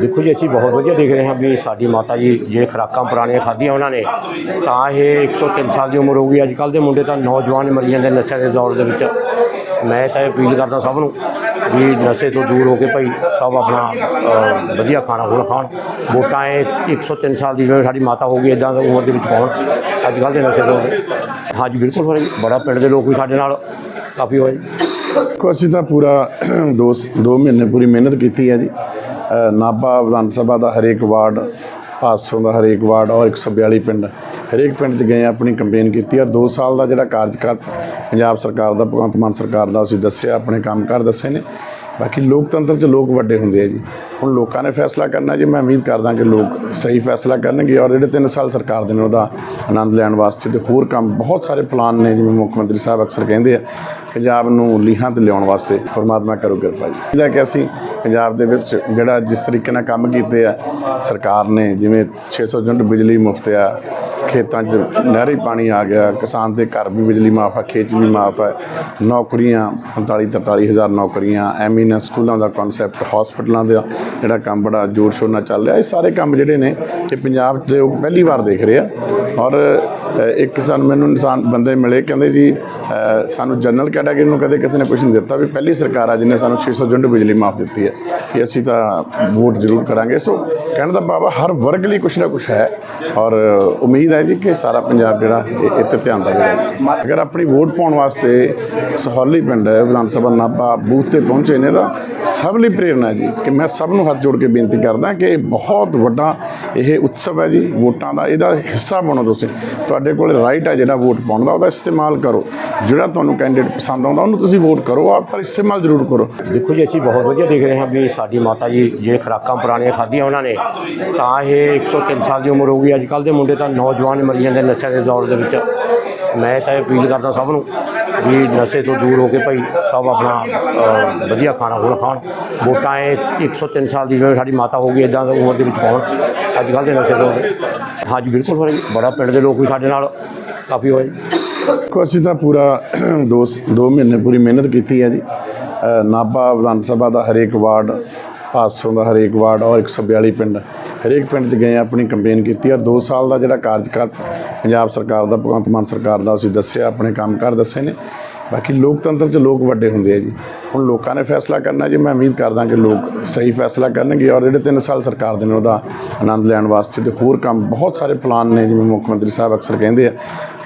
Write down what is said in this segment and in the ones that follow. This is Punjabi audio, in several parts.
ਦੇਖੋ ਜੀ, ਅਸੀਂ ਬਹੁਤ ਵਧੀਆ ਦੇਖ ਰਹੇ ਹਾਂ ਵੀ ਸਾਡੀ ਮਾਤਾ ਜੀ ਜੇ ਖੁਰਾਕਾਂ ਪੁਰਾਣੀਆਂ ਖਾਧੀਆਂ ਉਹਨਾਂ ਨੇ, ਤਾਂ ਇਹ 103 ਸਾਲ ਦੀ ਉਮਰ ਹੋ ਗਈ ਅੱਜ ਕੱਲ ਦੇ ਮੁੰਡੇ ਤਾਂ ਨੌਜਵਾਨ ਮਰੀ ਜਾਂਦੇ ਨਸ਼ਿਆਂ ਦੇ ਦੌਰ ਦੇ ਵਿੱਚ। ਮੈਂ ਤਾਂ ਇਹ ਅਪੀਲ ਕਰਦਾ ਸਭ ਨੂੰ ਵੀ ਨਸ਼ੇ ਤੋਂ ਦੂਰ ਹੋ ਕੇ ਭਾਈ ਸਭ ਆਪਣਾ ਵਧੀਆ ਖਾਣਾ ਖੁਣਾ ਖਾਣ। ਵੋਟਾਂ ਇਹ 103 ਸਾਲ ਦੀ ਜਿਵੇਂ ਸਾਡੀ ਮਾਤਾ ਹੋ ਗਈ ਇਦਾਂ ਦੀ ਉਮਰ ਦੇ ਵਿੱਚ ਪਾਉਣ। ਅੱਜ ਕੱਲ ਦੇ ਨਸ਼ੇ ਤੋਂ ਹਾਂਜੀ, ਬਿਲਕੁਲ ਹੋ ਰਿਹਾ ਜੀ। ਬੜਾ ਪਿੰਡ ਦੇ ਲੋਕ ਵੀ ਸਾਡੇ ਨਾਲ ਕਾਫੀ ਹੋਏ। ਜੀ ਅਸੀਂ ਤਾਂ ਪੂਰਾ ਦੋ ਦੋ ਮਹੀਨੇ ਪੂਰੀ ਮਿਹਨਤ ਕੀਤੀ ਹੈ ਜੀ। ਨਾਭਾ ਵਿਧਾਨ ਸਭਾ ਦਾ ਹਰੇਕ ਵਾਰਡ ਪਾਸੋਂ ਦਾ ਹਰੇਕ ਵਾਰਡ ਔਰ 142 ਪਿੰਡ, ਹਰੇਕ ਪਿੰਡ 'ਚ ਗਏ ਆਪਣੀ ਕੰਪੇਨ ਕੀਤੀ ਔਰ 2 ਸਾਲ ਦਾ ਜਿਹੜਾ ਕਾਰਜਕਾਲ ਪੰਜਾਬ ਸਰਕਾਰ ਦਾ, ਭਗਵੰਤ ਮਾਨ ਸਰਕਾਰ ਦਾ, ਅਸੀਂ ਦੱਸਿਆ, ਆਪਣੇ ਕੰਮਕਾਰ ਦੱਸੇ ਨੇ। ਬਾਕੀ ਲੋਕਤੰਤਰ 'ਚ ਲੋਕ ਵੱਡੇ ਹੁੰਦੇ ਆ ਜੀ। ਹੁਣ ਲੋਕਾਂ ਨੇ ਫੈਸਲਾ ਕਰਨਾ ਜੀ, ਮੈਂ ਉਮੀਦ ਕਰਦਾ ਕਿ ਲੋਕ ਸਹੀ ਫੈਸਲਾ ਕਰਨਗੇ ਔਰ ਜਿਹੜੇ 3 ਸਾਲ ਸਰਕਾਰ ਦੇ ਨੇ, ਉਹਦਾ ਆਨੰਦ ਲੈਣ ਵਾਸਤੇ ਤੇ ਹੋਰ ਕੰਮ, ਬਹੁਤ ਸਾਰੇ ਪਲਾਨ ਨੇ, ਜਿਵੇਂ ਮੁੱਖ ਮੰਤਰੀ ਸਾਹਿਬ ਅਕਸਰ ਕਹਿੰਦੇ ਆ ਪੰਜਾਬ ਨੂੰ ਲੀਹਾਂ ਤੇ ਲਿਆਉਣ ਵਾਸਤੇ ਪਰਮਾਤਮਾ ਕਰੋ ਕਿਰਪਾ ਜੀ। ਇਹਦਾ ਕਿ ਅਸੀਂ ਪੰਜਾਬ ਦੇ ਵਿੱਚ ਜਿਹੜਾ ਜਿਸ ਤਰੀਕੇ ਨਾਲ ਕੰਮ ਕੀਤੇ ਆ, ਸਰਕਾਰ ਨੇ ਜਿਵੇਂ 600 ਯੂਨਿਟ ਬਿਜਲੀ ਮੁਫਤ ਆ, ਖੇਤਾਂ 'ਚ ਨਹਿਰੀ ਪਾਣੀ ਆ ਗਿਆ, ਕਿਸਾਨ ਦੇ ਘਰ ਵੀ ਬਿਜਲੀ ਮਾਫ ਆ, ਖੇਤ ਵੀ ਮਾਫ ਹੈ ਨੌਕਰੀਆਂ 45 43 ਹਜ਼ਾਰ ਨੌਕਰੀਆਂ ਐਮੀਨੈਂਸ ਸਕੂਲਾਂ ਦਾ ਕਨਸੈਪਟ ਹਸਪੀਟਲਾਂ ਦਾ ਜਿਹੜਾ ਕੰਮ ਬੜਾ ਜ਼ੋਰ ਸ਼ੋਰ ਨਾਲ ਚੱਲ ਰਿਹਾ, ਇਹ ਸਾਰੇ ਕੰਮ ਜਿਹੜੇ ਨੇ, ਇਹ ਪੰਜਾਬ ਦੇ ਉਹ ਪਹਿਲੀ ਵਾਰ ਦੇਖ ਰਹੇ ਆ। ਔਰ ਇੱਕ ਸਾਨੂੰ ਮੈਨੂੰ ਇਨਸਾਨ ਬੰਦੇ ਮਿਲੇ, ਕਹਿੰਦੇ ਜੀ ਸਾਨੂੰ ਜਨਰਲ ਕੈਟਾਗਰੀ ਨੂੰ ਕਦੇ ਕਿਸੇ ਨੇ ਕੁਝ ਨਹੀਂ ਦਿੱਤਾ ਵੀ ਪਹਿਲੀ ਸਰਕਾਰ ਆ ਜਿਹਨੇ ਸਾਨੂੰ 600 ਯੂਨਿਟ ਬਿਜਲੀ ਮਾਫ ਦਿੱਤੀ ਹੈ ਕਿ ਅਸੀਂ ਤਾਂ ਵੋਟ ਜ਼ਰੂਰ ਕਰਾਂਗੇ। ਸੋ ਕਹਿਣ ਦਾ ਬਾਬਾ ਹਰ ਵਰਗ ਲਈ ਕੁਝ ਨਾ ਕੁਝ ਹੈ ਔਰ ਉਮੀਦ ਹੈ ਜੀ ਕਿ ਸਾਰਾ ਪੰਜਾਬ ਜਿਹੜਾ ਇੱਥੇ ਇਹ ਤੇ ਧਿਆਨ ਦੇਵੇਗਾ ਅਗਰ ਆਪਣੀ ਵੋਟ ਪਾਉਣ ਵਾਸਤੇ ਸਹੌਲੀ ਪਿੰਡ ਹੈ, ਵਿਧਾਨ ਸਭਾ ਨਾਭਾ ਬੂਥ ਤੇ ਪਹੁੰਚੇ ਨੇ ਤਾਂ ਸਭ ਲਈ ਪ੍ਰੇਰਨਾ ਜੀ ਕਿ ਮੈਂ ਸਭ ਨੂੰ ਹੱਥ ਜੋੜ ਕੇ ਬੇਨਤੀ ਕਰਦਾ ਕਿ ਇਹ ਬਹੁਤ ਵੱਡਾ ਇਹ ਉਤਸਵ ਹੈ ਜੀ ਵੋਟਾਂ ਦਾ। ਇਹਦਾ ਹਿੱਸਾ ਬਣੋ ਤੁਸੀਂ। ਤੁਹਾਡੇ ਕੋਲ ਰਾਈਟ ਹੈ ਜਿਹੜਾ ਵੋਟ ਪਾਉਣ ਦਾ, ਉਹਦਾ ਇਸਤੇਮਾਲ ਕਰੋ। ਜਿਹੜਾ ਤੁਹਾਨੂੰ ਕੈਂਡੀਡੇਟ ਪਸੰਦ ਆਉਂਦਾ, ਉਹਨੂੰ ਤੁਸੀਂ ਵੋਟ ਕਰੋ ਆ ਪਰ ਇਸਤੇਮਾਲ ਜ਼ਰੂਰ ਕਰੋ। ਦੇਖੋ ਜੀ, ਅਸੀਂ ਬਹੁਤ ਵਧੀਆ ਦੇਖ ਰਹੇ ਹਾਂ ਵੀ ਸਾਡੀ ਮਾਤਾ ਜੀ, ਜੇ ਖੁਰਾਕਾਂ ਪੁਰਾਣੀਆਂ ਖਾਧੀਆਂ ਉਹਨਾਂ ਨੇ, ਤਾਂ ਇਹ 103 ਸਾਲ ਦੀ ਉਮਰ ਹੋ ਗਈ। ਅੱਜ ਕੱਲ ਦੇ ਮੁੰਡੇ ਤਾਂ ਨੌਜਵਾਨ ਮਰੀ ਜਾਂਦੇ ਨਸ਼ਿਆਂ ਦੇ ਦੌਰ ਦੇ ਵਿੱਚ। ਮੈਂ ਤਾਂ ਇਹ ਅਪੀਲ ਕਰਦਾ ਸਭ ਨੂੰ ਵੀ ਨਸ਼ੇ ਤੋਂ ਦੂਰ ਹੋ ਕੇ ਭਾਈ ਸਭ ਆਪਣਾ ਵਧੀਆ ਖਾਣਾ ਖੁਣਾ ਖਾਣ। ਵੋਟਾਂ ਇਹ 103 ਸਾਲ ਦੀ ਜਿਵੇਂ ਸਾਡੀ ਮਾਤਾ ਹੋ ਗਈ ਇਦਾਂ ਦੀ ਉਮਰ ਦੇ ਵਿੱਚ ਪਾਉਣ ਅੱਜ ਕੱਲ੍ਹ ਦੇ ਨਸ਼ੇ ਤੋਂ ਹਾਂਜੀ ਬਿਲਕੁਲ ਹੋ ਜੀ ਬੜਾ ਪਿੰਡ ਦੇ ਲੋਕ ਵੀ ਸਾਡੇ ਨਾਲ ਕਾਫੀ ਹੋਏ। ਜੀ ਅਸੀਂ ਤਾਂ ਪੂਰਾ ਦੋ ਦੋ ਮਹੀਨੇ ਪੂਰੀ ਮਿਹਨਤ ਕੀਤੀ ਹੈ ਜੀ। ਨਾਭਾ ਵਿਧਾਨ ਸਭਾ ਦਾ ਹਰੇਕ ਵਾਰਡ ਪਾਸੋਂ ਦਾ ਹਰੇਕ ਵਾਰਡ ਔਰ 142 ਪਿੰਡ, ਹਰੇਕ ਪਿੰਡ 'ਚ ਗਏ ਆਪਣੀ ਕੰਪੇਨ ਕੀਤੀ ਔਰ 2 ਸਾਲ ਦਾ ਜਿਹੜਾ ਕਾਰਜਕਾਲ ਪੰਜਾਬ ਸਰਕਾਰ ਦਾ, ਭਗਵੰਤ ਮਾਨ ਸਰਕਾਰ ਦਾ, ਅਸੀਂ ਦੱਸਿਆ, ਆਪਣੇ ਕੰਮਕਾਰ ਦੱਸੇ ਨੇ। ਬਾਕੀ ਲੋਕਤੰਤਰ 'ਚ ਲੋਕ ਵੱਡੇ ਹੁੰਦੇ ਆ ਜੀ। ਹੁਣ ਲੋਕਾਂ ਨੇ ਫੈਸਲਾ ਕਰਨਾ ਜੀ, ਮੈਂ ਉਮੀਦ ਕਰਦਾ ਕਿ ਲੋਕ ਸਹੀ ਫੈਸਲਾ ਕਰਨਗੇ ਔਰ ਜਿਹੜੇ 3 ਸਾਲ ਸਰਕਾਰ ਦੇ ਨੇ ਉਹਦਾ ਆਨੰਦ ਲੈਣ ਵਾਸਤੇ ਤੇ ਹੋਰ ਕੰਮ, ਬਹੁਤ ਸਾਰੇ ਪਲਾਨ ਨੇ ਜਿਵੇਂ ਮੁੱਖ ਮੰਤਰੀ ਸਾਹਿਬ ਅਕਸਰ ਕਹਿੰਦੇ ਆ,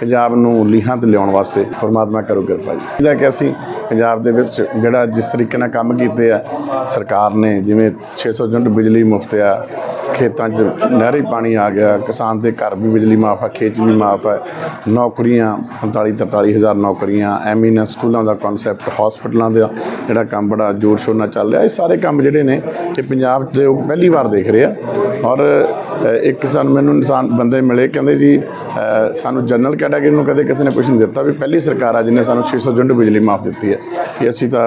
ਪੰਜਾਬ ਨੂੰ ਲੀਹਾਂ ਤੇ ਲਿਆਉਣ ਵਾਸਤੇ ਪਰਮਾਤਮਾ ਕਰੋ ਕਿਰਪਾ ਜੀ। ਇਹਦਾ ਕਿ ਅਸੀਂ ਪੰਜਾਬ ਦੇ ਵਿੱਚ ਜਿਹੜਾ ਜਿਸ ਤਰੀਕੇ ਨਾਲ ਕੰਮ ਕੀਤੇ ਆ, ਸਰਕਾਰ ਨੇ ਜਿਵੇਂ 600 ਯੂਨਿਟ ਬਿਜਲੀ ਮੁਫਤ ਆ, ਖੇਤਾਂ 'ਚ ਨਹਿਰੀ ਪਾਣੀ ਆ ਗਿਆ, ਕਿਸਾਨ ਦੇ ਘਰ ਵੀ ਬਿਜਲੀ ਮਾਫ ਆ, ਖੇਤ ਵੀ ਮਾਫ ਹੈ ਨੌਕਰੀਆਂ 45 43 ਹਜ਼ਾਰ ਨੌਕਰੀਆਂ ਐਮੀਨੈਂਸ ਸਕੂਲਾਂ ਦਾ ਕਨਸੈਪਟ ਹਸਪੀਟਲਾਂ ਦਾ ਜਿਹੜਾ ਕੰਮ ਬੜਾ ਜ਼ੋਰ ਸ਼ੋਰ ਨਾਲ ਚੱਲ ਰਿਹਾ, ਇਹ ਸਾਰੇ ਕੰਮ ਜਿਹੜੇ ਨੇ, ਇਹ ਪੰਜਾਬ 'ਚ ਉਹ ਪਹਿਲੀ ਵਾਰ ਦੇਖ ਰਹੇ ਆ। ਔਰ ਇੱਕ ਸਾਨੂੰ ਮੈਨੂੰ ਇਨਸਾਨ ਬੰਦੇ ਮਿਲੇ, ਕਹਿੰਦੇ ਜੀ ਸਾਨੂੰ ਜਨਰਲ ਕੈਟਾਗਰੀ ਨੂੰ ਕਦੇ ਕਿਸੇ ਨੇ ਕੁਝ ਨਹੀਂ ਦਿੱਤਾ ਵੀ ਪਹਿਲੀ ਸਰਕਾਰ ਆ ਜਿਹਨੇ ਸਾਨੂੰ 600 ਯੂਨਿਟ ਬਿਜਲੀ ਮਾਫ ਦਿੱਤੀ ਹੈ ਕਿ ਅਸੀਂ ਤਾਂ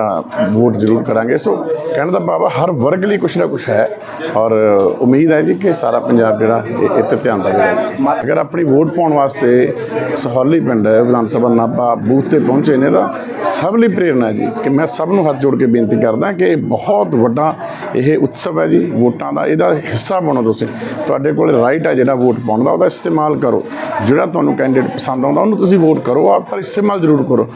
ਵੋਟ ਜ਼ਰੂਰ ਕਰਾਂਗੇ। ਸੋ ਕਹਿਣ ਦਾ ਬਾਬਾ ਹਰ ਵਰਗ ਲਈ ਕੁਝ ਨਾ ਕੁਝ ਹੈ ਔਰ ਉਮੀਦ ਹੈ ਜੀ ਕਿ ਸਾਰਾ ਪੰਜਾਬ ਜਿਹੜਾ ਇੱਥੇ ਧਿਆਨ ਦੇਵੇਗਾ ਅਗਰ ਆਪਣੀ ਵੋਟ ਪਾਉਣ ਵਾਸਤੇ ਸਹੌਲੀ ਪਿੰਡ ਹੈ, ਵਿਧਾਨ ਸਭਾ ਨਾਭਾ ਬੂਥ ਤੇ ਪਹੁੰਚੇ ਨੇ, ਤਾਂ ਸਭ ਲਈ ਪ੍ਰੇਰਨਾ ਜੀ ਕਿ ਮੈਂ ਸਭ ਨੂੰ ਹੱਥ ਜੋੜ ਕੇ ਬੇਨਤੀ ਕਰਦਾ ਕਿ ਇਹ ਬਹੁਤ ਵੱਡਾ ਇਹ ਉਤਸਵ ਹੈ ਜੀ, ਵੋਟਾਂ ਦਾ, ਇਹਦਾ ਹਿੱਸਾ ਬਣੋ ਤੁਸੀਂ। ਤੁਹਾਡੇ ਤੁਹਾਡੇ ਕੋਲ ਰਾਈਟ ਹੈ ਜਿਹੜਾ ਵੋਟ ਪਾਉਣ ਦਾ, ਉਹਦਾ ਇਸਤੇਮਾਲ ਕਰੋ। ਜਿਹੜਾ ਤੁਹਾਨੂੰ ਕੈਂਡੀਡੇਟ ਪਸੰਦ ਆਉਂਦਾ, ਉਹਨੂੰ ਤੁਸੀਂ ਵੋਟ ਕਰੋ। ਆਪ ਪਰ ਇਸਤੇਮਾਲ ਜ਼ਰੂਰ ਕਰੋ।